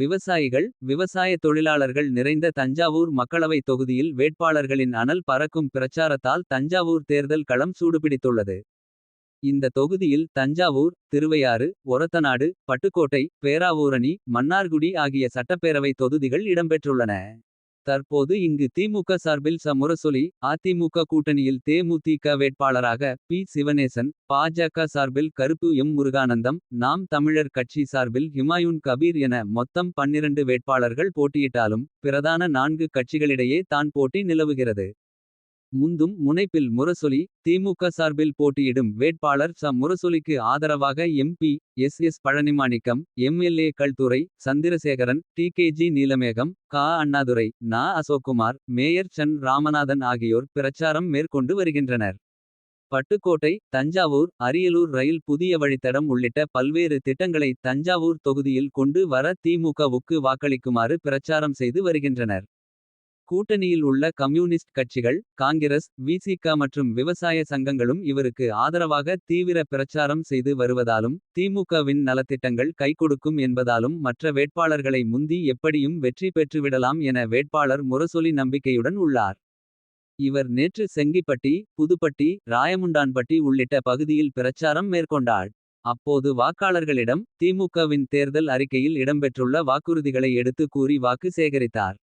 விவசாயிகள் விவசாய தொழிலாளர்கள் நிறைந்த தஞ்சாவூர் மக்களவை தொகுதியில் வேட்பாளர்களின் அனல் பறக்கும் பிரச்சாரத்தால் தஞ்சாவூர் தேர்தல் களம் சூடுபிடித்துள்ளது. இந்த தொகுதியில் தஞ்சாவூர் திருவையாறு ஒரத்தநாடு பட்டுக்கோட்டை பேராவூரணி மன்னார்குடி ஆகிய சட்டப்பேரவை தொகுதிகள் இடம்பெற்றுள்ளன. தற்போது இங்கு திமுக சார்பில் சமுரசொலி அதிமுக கூட்டணியில் தேமுதிக வேட்பாளராக பி சிவனேசன். பாஜக சார்பில் கருப்பு எம் முருகானந்தம் நாம் தமிழர் கட்சி சார்பில் ஹிமாயுன் கபீர் என மொத்தம் 12 வேட்பாளர்கள் போட்டியிட்டாலும். பிரதான நான்கு கட்சிகளிடையே தான் போட்டி நிலவுகிறது. முந்தும் முனைப்பில் முரசொலி திமுக சார்பில் போட்டியிடும் வேட்பாளர் ச. முரசொலிக்கு ஆதரவாக MP. S. S. Palanimanickam MLA Kalutara Chandrasekaran. TKG Neelamegam கா. அண்ணாதுரை நா. அசோக்குமார். மேயர் சண் ராமநாதன் ஆகியோர் பிரச்சாரம் மேற்கொண்டு வருகின்றனர். பட்டுக்கோட்டை தஞ்சாவூர் அரியலூர் ரயில் புதிய வழித்தடம் உள்ளிட்ட பல்வேறு திட்டங்களை தஞ்சாவூர் தொகுதியில் கொண்டு வர திமுகவுக்கு வாக்களிக்குமாறு பிரச்சாரம் செய்து வருகின்றனர். கூட்டணியில் உள்ள கம்யூனிஸ்ட் கட்சிகள் காங்கிரஸ் விசிக மற்றும் விவசாய சங்கங்களும் இவருக்கு ஆதரவாக தீவிர பிரச்சாரம் செய்து வருவதாலும். திமுகவின் நலத்திட்டங்கள் கைகொடுக்கும் என்பதாலும் மற்ற வேட்பாளர்களை முந்தி எப்படியும் வெற்றி பெற்றுவிடலாம் என வேட்பாளர் முரசொலி நம்பிக்கையுடன் உள்ளார். இவர் நேற்று செங்கிப்பட்டி புதுப்பட்டி ராயமுண்டான்பட்டி உள்ளிட்ட பகுதியில் பிரச்சாரம் மேற்கொண்டார். அப்போது வாக்காளர்களிடம் திமுகவின் தேர்தல் அறிக்கையில் இடம்பெற்றுள்ள வாக்குறுதிகளை எடுத்து கூறி வாக்கு சேகரித்தார்.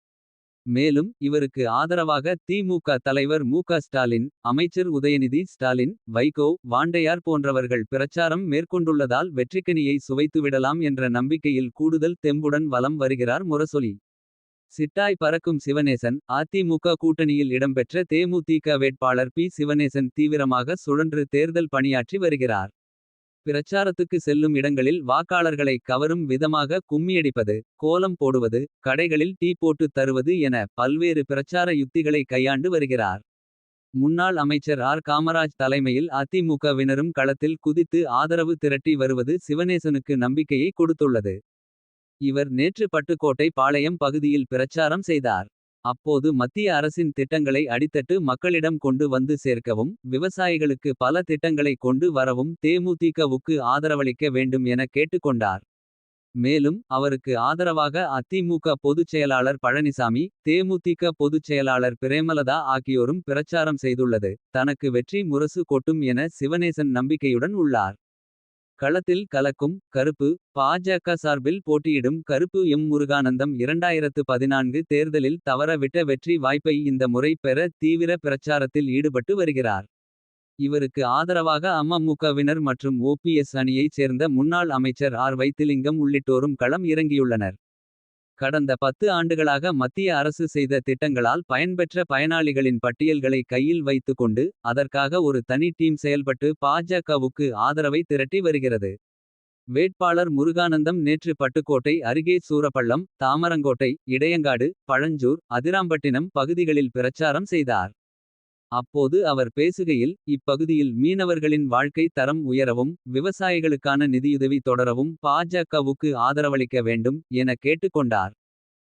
மேலும் இவருக்கு ஆதரவாக திமுக தலைவர் மு ஸ்டாலின். அமைச்சர் உதயநிதி ஸ்டாலின் வைகோ வாண்டையார் போன்றவர்கள் பிரச்சாரம் மேற்கொண்டுள்ளதால் வெற்றிக்கனியை சுவைத்துவிடலாம் என்ற நம்பிக்கையில் கூடுதல் தெம்புடன் வலம் வருகிறார் முரசொலி. சிட்டாய் பறக்கும் சிவனேசன் அதிமுக கூட்டணியில் இடம்பெற்ற தேமுதிக வேட்பாளர் பி சிவனேசன் தீவிரமாக சுழன்று தேர்தல் பணியாற்றி வருகிறார். பிரச்சாரத்துக்கு செல்லும் இடங்களில் வாக்காளர்களை கவரும் விதமாக கும்மியடிப்பது. கோலம் போடுவது கடைகளில் டீ போட்டு தருவது என பல்வேறு பிரச்சார யுத்திகளை கையாண்டு வருகிறார். முன்னாள் அமைச்சர் ஆர் காமராஜ் தலைமையில் அதிமுகவினரும் களத்தில் குதித்து ஆதரவு திரட்டி வருவது சிவனேசனுக்கு நம்பிக்கையை கொடுத்துள்ளது. இவர் நேற்று பட்டுக்கோட்டை பாளையம் பகுதியில் பிரச்சாரம் செய்தார். அப்போது மத்திய அரசின் திட்டங்களை அடித்தட்டு மக்களிடம் கொண்டு வந்து சேர்க்கவும். விவசாயிகளுக்கு பல திட்டங்களை கொண்டு வரவும் தேமுதிகவுக்கு ஆதரவளிக்க வேண்டும் என கேட்டுக்கொண்டார். மேலும் அவருக்கு ஆதரவாக அதிமுக பொதுச் செயலாளர் பழனிசாமி. தேமுதிக பொதுச் செயலாளர் பிரேமலதா ஆகியோரும் பிரச்சாரம் செய்துள்ளது. தனக்கு வெற்றி முரசு கொட்டும் என சிவனேசன் நம்பிக்கையுடன் உள்ளார். களத்தில் கலக்கும் கருப்பு பாஜக சார்பில் போட்டியிடும் கருப்பு எம் முருகானந்தம். 2014 தேர்தலில் தவறவிட்ட வெற்றி வாய்ப்பை இந்த முறை பெற தீவிர பிரச்சாரத்தில் ஈடுபட்டு வருகிறார். இவருக்கு ஆதரவாக அமமுகவினர் மற்றும் ஓபிஎஸ் அணியைச் சேர்ந்த முன்னாள் அமைச்சர் ஆர் வைத்திலிங்கம் உள்ளிட்டோரும் களம் இறங்கியுள்ளனர். கடந்த பத்து ஆண்டுகளாக மத்திய அரசு செய்த திட்டங்களால் பயன்பெற்ற பயனாளிகளின் பட்டியல்களை கையில் வைத்து கொண்டு. அதற்காக ஒரு தனி டீம் செயல்பட்டு பாஜகவுக்கு ஆதரவை திரட்டி வருகிறது. வேட்பாளர் முருகானந்தம் நேற்று பட்டுக்கோட்டை அருகே சூரப்பள்ளம். தாமரங்கோட்டை இடையங்காடு பழஞ்சூர் அதிராம்பட்டினம் பகுதிகளில் பிரச்சாரம் செய்தார். அப்போது அவர் பேசுகையில் இப்பகுதியில் மீனவர்களின் வாழ்க்கை தரம் உயரவும். விவசாயிகளுக்கான நிதியுதவி தொடரவும் பாஜகவுக்கு ஆதரவளிக்க வேண்டும் என கேட்டுக்கொண்டார்.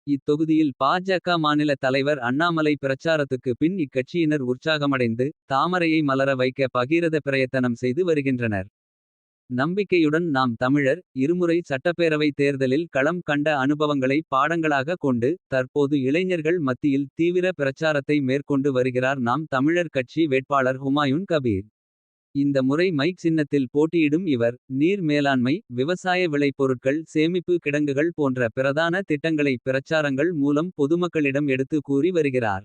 இத்தொகுதியில் பாஜக மாநில தலைவர் அண்ணாமலை பிரச்சாரத்துக்கு பின் இக்கட்சியினர் உற்சாகமடைந்து. தாமரையை மலர வைக்க பகீரத பிரயத்தனம் செய்து வருகின்றனர். நம்பிக்கையுடன் நாம் தமிழர் இருமுறை சட்டப்பேரவை தேர்தலில் களம் கண்ட அனுபவங்களை பாடங்களாக கொண்டு. தற்போது இளைஞர்கள் மத்தியில் தீவிர பிரச்சாரத்தை மேற்கொண்டு வருகிறார் நாம் தமிழர் கட்சி வேட்பாளர் ஹுமாயூன் கபீர். இந்த முறை மைக் சின்னத்தில் போட்டியிடும் இவர் நீர் மேலாண்மை. விவசாய விளைபொருட்கள் சேமிப்பு கிடங்குகள் போன்ற பிரதான திட்டங்களை பிரச்சாரங்கள் மூலம் பொதுமக்களிடம் எடுத்து கூறி வருகிறார்.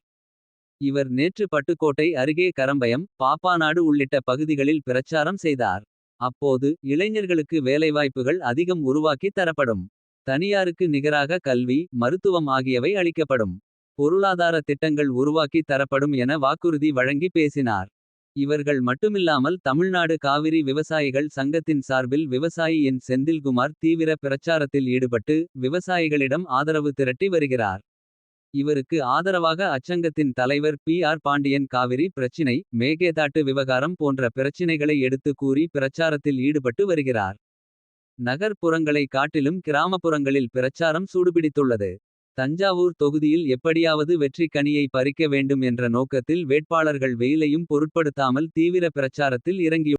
இவர் நேற்று பட்டுக்கோட்டை அருகே கரம்பயம் பாப்பாநாடு உள்ளிட்ட பகுதிகளில் பிரச்சாரம் செய்தார். அப்போது இளைஞர்களுக்கு வேலைவாய்ப்புகள் அதிகம் உருவாக்கி தரப்படும். தனியாருக்கு நிகராக கல்வி மருத்துவம் ஆகியவை அளிக்கப்படும். பொருளாதார திட்டங்கள் உருவாக்கி தரப்படும் என வாக்குறுதி வழங்கி பேசினார். இவர்கள் மட்டுமில்லாமல் தமிழ்நாடு காவிரி விவசாயிகள் சங்கத்தின் சார்பில் விவசாயி என் செந்தில்குமார் தீவிர பிரச்சாரத்தில் ஈடுபட்டு. விவசாயிகளிடம் ஆதரவு திரட்டி வருகிறார். இவருக்கு ஆதரவாக அச்சங்கத்தின் தலைவர் பி ஆர் பாண்டியன் காவிரி பிரச்சினை. மேகேதாட்டு விவகாரம் போன்ற பிரச்சினைகளை எடுத்து கூறி பிரச்சாரத்தில் ஈடுபட்டு வருகிறார். நகர்ப்புறங்களை காட்டிலும் கிராமப்புறங்களில் பிரச்சாரம் சூடுபிடித்துள்ளது. தஞ்சாவூர் தொகுதியில் எப்படியாவது வெற்றி கனியை பறிக்க வேண்டும் என்ற நோக்கத்தில் வேட்பாளர்கள் வெயிலையும் பொருட்படுத்தாமல் தீவிர பிரச்சாரத்தில் இறங்கியுள்ளனர்.